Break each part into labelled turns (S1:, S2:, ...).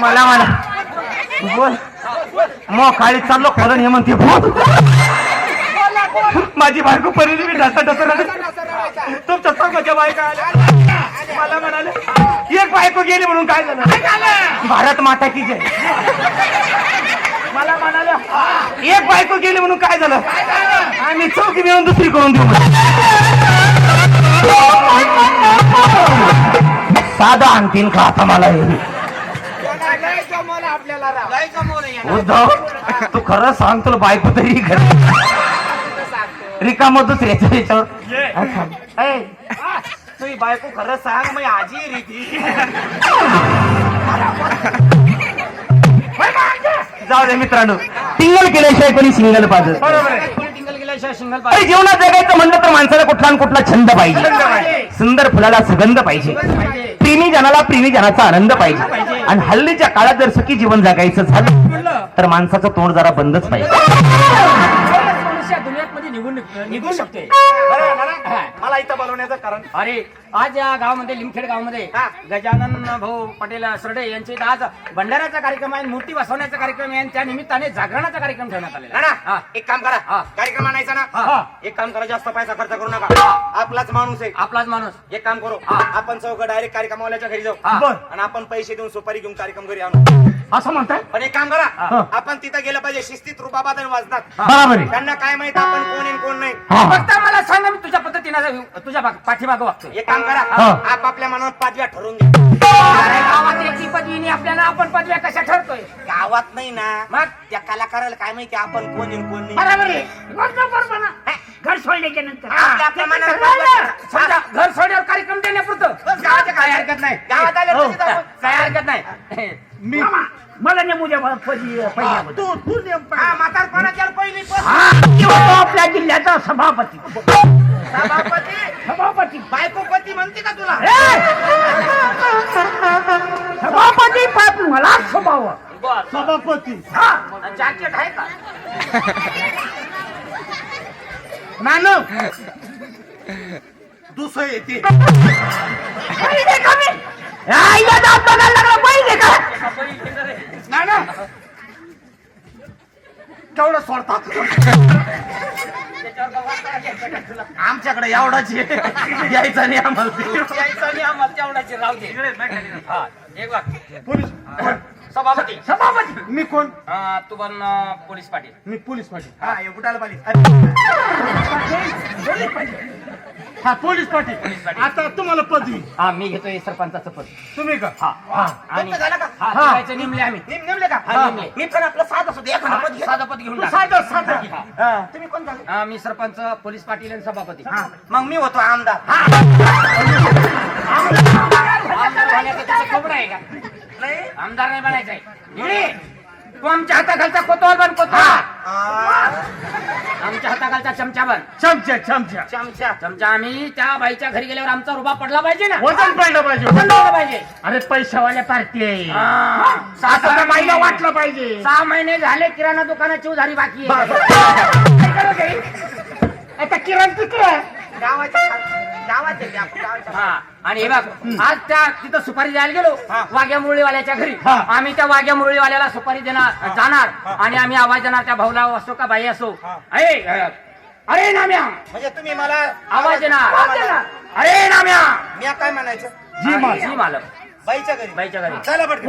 S1: मला मला बोल. मग काळी चाललो खरं हे म्हणते बोल माझी बायको परिणी मी ढसा ढसा तुमच्या सर्वच्या बायका आल्या. मला म्हणाले एक बायको गेली म्हणून काय झालं? भारत माता की जय. मला म्हणाल्या एक बायको गेली म्हणून काय झालं? आम्ही चौकी मिळून दुसरी करून देऊ साधा आणतीन का आता मला हे? उद्धव तू खरं सांग तुला बायको तरी रिकाम दुसऱ्याच्या याच्यावर. ऐ, तुझी बायको खरं सांग मग आजी रीती जाऊ दे मित्रांनो. सिंगल केल्याशिवाय कोणी सिंगल पाहिजे अरे जीवनात जगायचं म्हणलं तर माणसाला कुठला कुठला छंद पाहिजे. सुंदर फुलाला सुगंध पाहिजे. प्रेमी जनाला प्रेमी जनाचा आनंद पाहिजे आणि हल्लीच्या काळात जर सखी जीवन जगायचं झालं तर माणसाचं तोंड जरा बंदच पाहिजे
S2: निघून निघू शकते
S1: मला इथं बोलवण्याचं कारण
S2: अरे आज या गावामध्ये लिमखेड गावामध्ये गजानन भाऊ पटेल सरडे यांचे इथं आज भंडाऱ्याचा कार्यक्रम आहे मूर्ती बसवण्याचा कार्यक्रम आहे आणि त्या निमित्ताने जागरणाचा कार्यक्रम ठेवण्यात आलेला आहे. हा.
S3: एक काम करा
S2: हा.
S3: कार्यक्रम आणायचा ना
S2: हा.
S3: एक काम करा जास्त पैसा खर्च करू नका आपलाच माणूस आहे
S2: आपलाच माणूस
S3: एक काम करू
S2: हा.
S3: आपण चौघ डायरेक्ट कार्यक्रमवाल्याच्या घरी जाऊ
S2: हा.
S1: बर.
S3: आणि आपण पैसे देऊन सुपारी घेऊन कार्यक्रम घरी आणू
S1: असं म्हणताय
S3: पण एक काम करा
S1: हा.
S3: आपण तिथं गेलं पाहिजे शिस्तीत रुबाबात आणि वाजतात
S1: बरोबर आहे
S3: त्यांना काय माहीत आपण कोण आहे आणि कोण नाही
S1: हा.
S2: फक्त मला सांग मी तुझ्या पद्धतीने तुझ्या पाठ- पाठीमागं वागतो
S3: एक काम करा
S1: हा.
S3: आपापल्या मनात पाचव्या ठरवून घ्या.
S2: गावात पदवी नाही आपल्याला आपण पदव्या कशा ठरतोय?
S3: गावात नाही ना
S2: मग?
S3: त्या कलाकाराला काय माहिती आपण कोण आणि कोण नाही.
S2: बरोबर आहे. घर सोडल्याच्या नंतर.
S3: आपल्या आपल्या मनात पाचव्या
S2: समजा घर सोडल्यावर कार्यक्रम देण्यापुरतं.
S3: बस गावाच्या
S2: काय हरकत नाही.
S3: गावात आल्या
S1: हो.
S3: तशीच आपण.
S2: काय? हरकत नाही.
S1: मी
S2: मला नेमू द्या पहिल्या
S1: तू तू नेम
S3: हा, म्हातारपणाच्या पहिली.
S2: आपल्या जिल्ह्याचा सभापती.
S3: सभापती?
S2: सभापती.
S3: बायकोपती म्हणते का तुला?
S2: सभापती पाप मला स्वभाव.
S1: सभापती.
S2: जॅकेट आहे का?
S1: नानो. दुसरं येते.
S2: आईला बघायला लागला पहिले का?
S1: नाना. केवढं सोडतात? आमच्याकडे एवढाच आहे. यायचा नाही आम्हाला
S2: यायचं आणि आम्हाला तेवढाचे राहू दे हा, एक वाक्य
S1: पोलीस
S2: सभापती सभापती
S1: मी कोण
S2: हा, तू पण अं, पोलीस पाटील
S1: मी पोलीस पाटील
S3: हा हे कुठाला पाहिजे
S1: हा पोलीस पाटील
S2: पोलीस पाटील.
S1: आता तुम्हाला पदवी
S2: हा मी घेतोय सरपंचाचं पद.
S1: तुम्ही का?
S2: हा.
S1: हा.
S2: आणि
S3: झालं का?
S2: हा
S1: हा.
S2: करायचं नेमले आम्ही.
S3: नेम- नेमले का?
S2: हा, नेमले.
S3: मी पण आपलं साध एखादं पद घे.
S2: साधं पद घेऊन
S1: तू
S2: टाक.
S1: साधं साधं.
S2: हा.
S3: हा, तुम्ही कोण झाले?
S2: हा, मी सरपंच पोलीस पाटील आणि सभापती.
S3: हा, मग मी होतो आमदार.
S2: आमदार बनायचं तुझं खोबरं आहे का?
S3: नाही.
S2: आमदार नाही बनायचं आहे इकडे. तू आमच्या हाताखालचा कोतवाल बन कोतवाल. आमच्या हाताखालचा चमचा बन.
S1: चमचा चमचा.
S3: चमचा.
S2: चमचा आम्ही त्या बाईच्या घरी गेल्यावर आमचा रुबा पडला पाहिजे ना.
S1: वजन पडलं पाहिजे.
S2: वजन लावलं पाहिजे.
S1: अरे पैशावाल्या पार्टी आहे.
S2: हा. सहा सहा महिने-
S1: वाटलं पाहिजे.
S2: सहा महिने झाले किराणा दुकानाची उधारी बाकी आहे.
S1: आता किरण किती आहे
S3: गावाच्या गावाचे ते आपण गावाच्या
S2: हा आणि हे बघ आज त्या तिथं सुपारी द्यायला गेलो
S3: हा.
S2: वाघ्या मुरळीवाल्याच्या घरी.
S1: हा.
S2: आम्ही त्या वाघ्या मुरळीवाल्याला सुपारी देणार जाणार आणि आम्ही आवाज देणार त्या भाऊला असो का बाई असो.
S3: हा.
S2: अरे अ, अरे नाम्या.
S3: म्हणजे तुम्ही मला
S2: आवाज देणार. अरे नाम्या.
S3: मी काय म्हणायचं?
S1: जी माल.
S2: जी मालक.
S3: बाईच्या घरी.
S2: बाईच्या घरी.
S3: चला पटकन.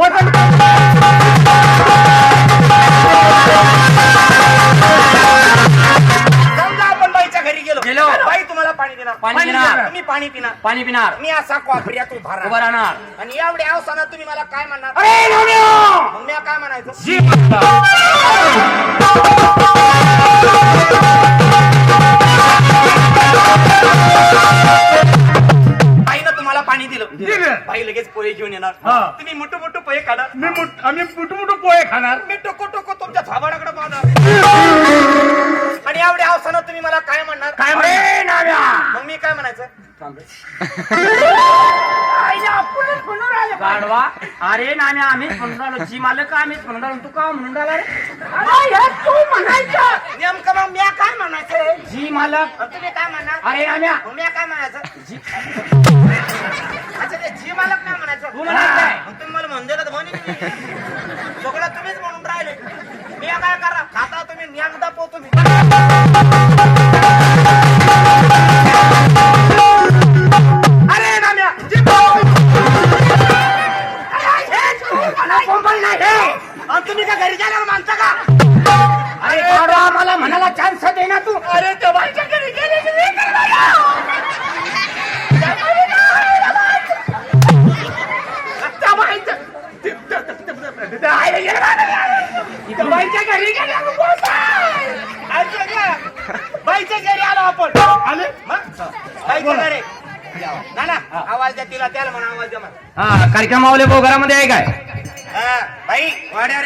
S3: पाणी पिणार.
S2: पाणी पिणार.
S3: मी असा कॉफरियात उभा
S2: उभं
S3: राहणार.
S2: राहणार
S3: आणि एवढ्या अवसानात तुम्ही मला काय म्हणणार?
S2: अरे नाम्या
S3: मग मी काय म्हणायचं?
S2: जी.
S3: बाईनं तुम्हाला पाणी दिलं.
S1: दिलं.
S3: बाई लगेच पोहे घेऊन येणार.
S1: हा.
S3: तुम्ही मोठं मोठं पोहे काढा
S1: मी मुठ- आम्ही मोठं मोठं पोहे खाणार.
S3: मी टोको टोको तुमच्या झाबाडाकडे पाहणार. आणि एवढ्या अवसानात तुम्ही मला काय म्हणणार?
S1: काय
S2: अरे नाम्या.
S3: मग मी काय म्हणायचं?
S2: गाढवा. अरे नाम्या आम्हीच म्हणून राहिलो. जी मालक आम्हीच म्हणून राहिलो. तू का म्हणून राहिला रे? तू म्हणायचं.
S3: नेमकं मग मी काय म्हणायचं?
S2: जी मालक.
S3: तुम्ही काय म्हणणार
S2: अरे नाम्या
S3: मग मी काय म्हणायचं?
S2: जी.
S3: अच्छा ते जी मालक नाही म्हणायचं.
S2: तू म्हणायचं.
S3: मग तुम्ही मला म्हणले तर म्हणे सगळं तुम्हीच म्हणून राहिले. मी काय करा? खाता तुम्ही दापव तुम्ही. बाईच्या घरी? बाईच्या घरी आलो आपण? बाईच्या घरी. ना ना आवाज द्या तिला त्याला म्हणा आवाज द्या
S1: हा कार्यक्रम आवले भाऊ घरामध्ये आहे काय?
S3: बाई वाड्यावर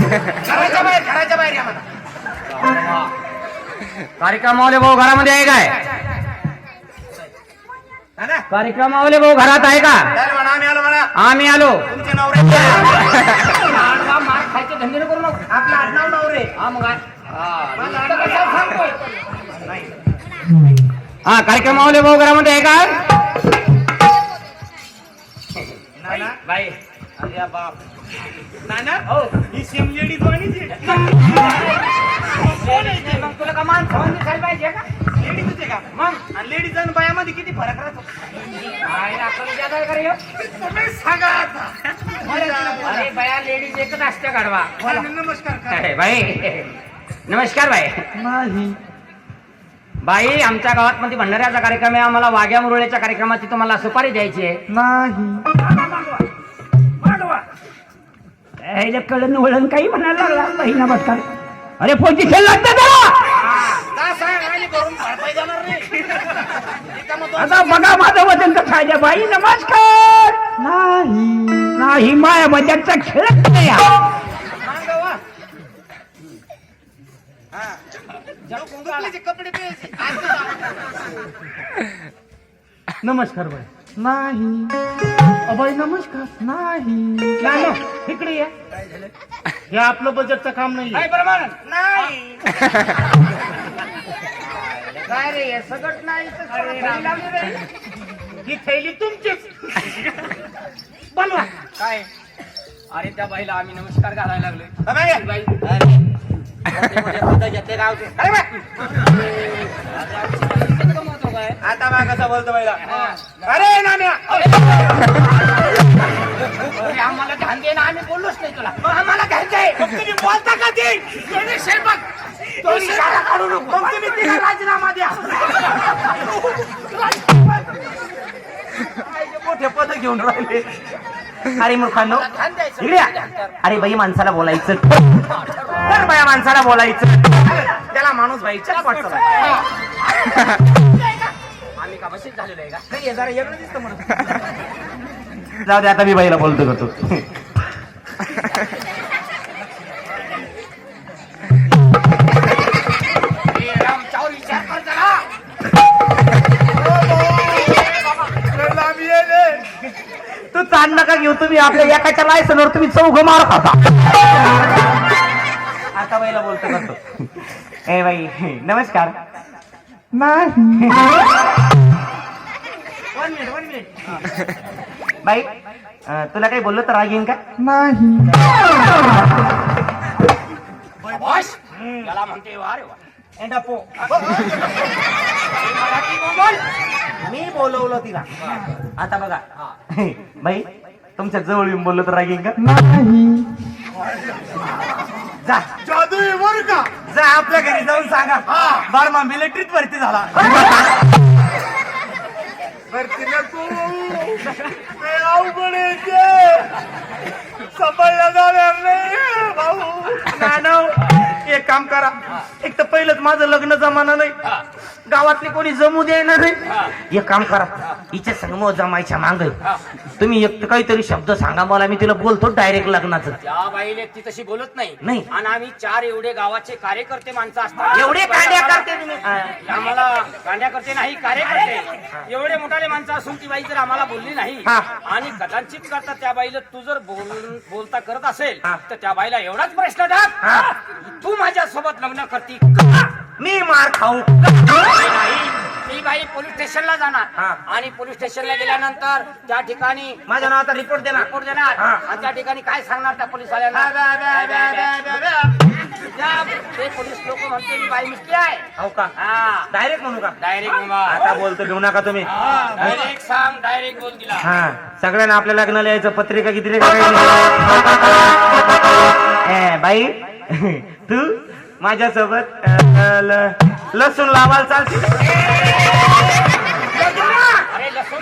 S3: घराच्या बाहेर घराच्या बाहेर या म्हणा.
S1: कार्यक्रम आवले भाऊ घरामध्ये आहे काय? कार्यक्रम आवले भाऊ घरात आहे का?
S3: आम्ही आलो.
S2: मार खायचे धंदे नको करू नको.
S3: आपलं आडनाव नवरे.
S2: हा मग आहे. हा,
S3: माझं आडनाव
S2: कशाला सांगतोय?
S1: हा कार्यक्रम आवले भाऊ घरामध्ये आहे का
S3: नाना?
S2: बाई.
S3: अरे बाप. नाना?
S2: हो
S3: ही सेम लेडीज वाणीच
S2: नाही, मग तुला का मान खाऊन दिसायला पाहिजे का?
S3: लेडीजच आहे का?
S2: मग?
S3: आणि लेडीज आणि बायामध्ये किती फरक राहतो?
S2: काय अकल जादा आहे का रे ह्यो?
S3: तुम्ही सांगा आता.
S2: अरे बया लेडीज एकच असते गाढवा.
S3: नमस्कार करा.
S1: बाई. नमस्कार बाई. बाई आमच्या गावात मध्ये भंडाऱ्याचा कार्यक्रम आहे. आम्हाला वाघ्या मुरळीच्या कार्यक्रमाची तुम्हाला सुपारी द्यायची आहे. नाही. कळण वळण काही म्हणायला लागला. बहिणा बसकार अरे पोझिशन लागतं त्याला
S3: का सांग आणि करून भरपाई जाणार नाही रिकामं दोन-
S1: आता बघा माझं वजन कसं आहे बाई नमस्कार! नाही नाही माया मजाचा खेळच नाही हा.
S3: कपडे.
S1: नमस्कार बाई. नाही. अबाई नमस्कार. नाही. इकडे ये. हे आपलं बजेटचं काम नाही.
S2: काय रे हे सगळं नाही तर लावली रे.
S3: ही थैली तुमचीच. बनवा काय?
S2: अरे त्या बाईला आम्ही नमस्कार घालायला लागलोय.
S3: बघा हे.
S2: बाई.
S3: अरे, गावचे. अरे बा.
S2: काय
S3: आता बा कसा बोलतो बाईला. अरे नाम्या.
S2: अरे आम्हाला ध्यान दे ना आम्ही बोललोच नाही तुला.
S3: मग आम्हाला घ्यायचंय मग तुम्ही बोलता का ते? शेपक तो इशारा काढू नको मग तुम्ही तिला राजीनामा द्या.
S1: काय ते मोठे पद घेऊन राहिले. अरे मूर्खांनो इकडे या. अरे बाई माणसाला बोलायचं. तर बाया माणसाला बोलायचं. त्याला माणूस बाईच्या वाटतं
S2: आम्ही का बशीत झालेलो आहे का?
S3: नाही हे जरा वेगळं दिसतं म्हणून.
S1: जाऊ दे आता मी बाईला बोलतो करतो घेऊ तुम्ही आपल्या एकाच्या लायसनवर तुम्ही चौघ मार खाता आता बाईला बोलतो करतो ए बाई नमस्कार.
S3: वन मिनिट वन मिनिट
S1: बाई अं, तुला काही बोललो तर राग येईन का?
S2: बॉस याला म्हणते वा रे वा
S3: एंडा पो
S2: मराठी बोल
S3: मी बोलवलं तिला.
S1: आता बघा. बाई तुमच्या जवळ येऊन बोललो तर राग येईन का
S3: जा. जादू आहे बर का? जा आपल्या घरी जाऊन सांगा. बारमा मिलिटरीत भरती झाला. भरती नको ते. अवघड आहे ते. सांभाळल्या जाणार नाही. भाऊ. नानव एक काम करा. एक तर पहिलंच माझं लग्न जमाना नाही. गावातले कोणी जमू देणार नाही. एक काम करा. हिच्या संग जमायच्या मांग तुम्ही एक तर काहीतरी शब्द सांगा मला मी तिला बोलतो डायरेक्ट लग्नाचं
S2: त्या बाईले ती तशी बोलत नाही
S1: नाही.
S2: आणि आम्ही चार एवढे गावाचे कार्यकर्ते माणसं असतात
S3: एवढे कार्यकर्ते तुम्ही?
S2: आम्हाला नाही कार्यकर्ते एवढे मोठाले माणसं असून ती बाई जर आम्हाला बोलली नाही. आणि कदाचित करता त्या बाईला तू जर बोल बोलता करत असेल. तर त्या बाईला एवढाच प्रश्न टाक
S3: हा.
S2: तू माझ्यासोबत लग्न करती?
S3: मी मार खाऊ
S2: नाही, बाई पोलीस स्टेशनला जाणार.
S3: हा.
S2: आणि पोलीस स्टेशनला गेल्यानंतर त्या ठिकाणी
S3: माझ्या नावाचा रिपोर्ट देणार.
S2: रिपोर्ट देणार.
S3: हा.
S2: आणि त्या ठिकाणी काय सांगणार त्या ते पोलीस लोक म्हणते मी बाई आहे.
S3: हो का?
S2: हा.
S3: डायरेक्ट म्हणू का?
S2: डायरेक्ट
S3: आता बोलतो घेऊ नका तुम्ही.
S2: डायरेक्ट सांग डायरेक्ट बोल तिला.
S3: हा. सगळ्यांना आपल्या लग्नाला यायचं पत्रिका किती रे ए, बाई तू माझ्यासोबत अ, ल- लसूण लावायला चालते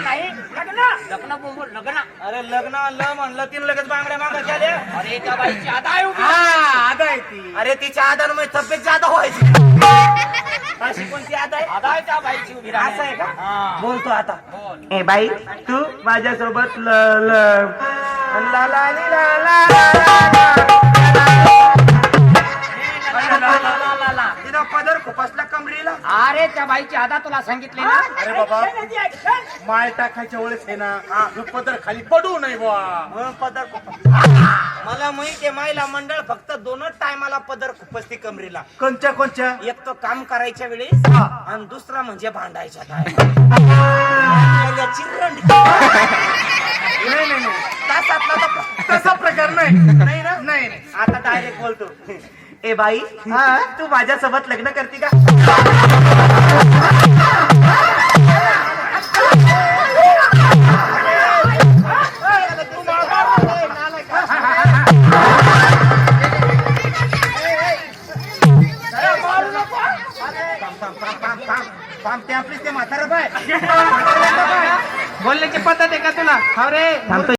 S2: नाही लग्न लग्न बोल लग्न
S3: अरे लग्न ल म्हणलं तीन लगेच बांगड्या मागा झाल्या
S2: अरे त्या बाईची आता आहे उभी.
S3: आदा आहे ती अरे तिच्या आधार तब्येत जादा व्हायची अशी कोणती आदा आहे
S2: आता आहे त्या बाईची उभी राहणे.
S3: असं आहे का
S2: हा.
S3: बोलतो आता
S2: बोल
S3: ए बाई तू माझ्यासोबत ल ल ला ला ली ला ला ला
S2: ला, अरे त्या बाईची आधा तुला सांगितली ना.
S4: अरे बाबा माय टाकायच्या वेळेस आहे ना हे पदर खाली पडू नये बुवा.
S3: म्हणून पदर खुपस मला माहिती आहे माईला मंडळ फक्त दोनच टायमाला पदर खुपसती कमरीला.
S4: कोणच्या कोणच्या?
S3: एक तो काम करायच्या वेळेस
S4: हा.
S3: आणि दुसरा म्हणजे भांडायच्या चिरंडी
S4: नाही नाही नाही.
S3: तासातला तर
S4: तसा प्रकार नाही. नाही ना? नाही नाही.
S3: आता डायरेक्ट बोलतो. ए बाई तू माझ्यासोबत लग्न करते का?
S2: बोलण्याची पद्धत आहे का तुला अरे रे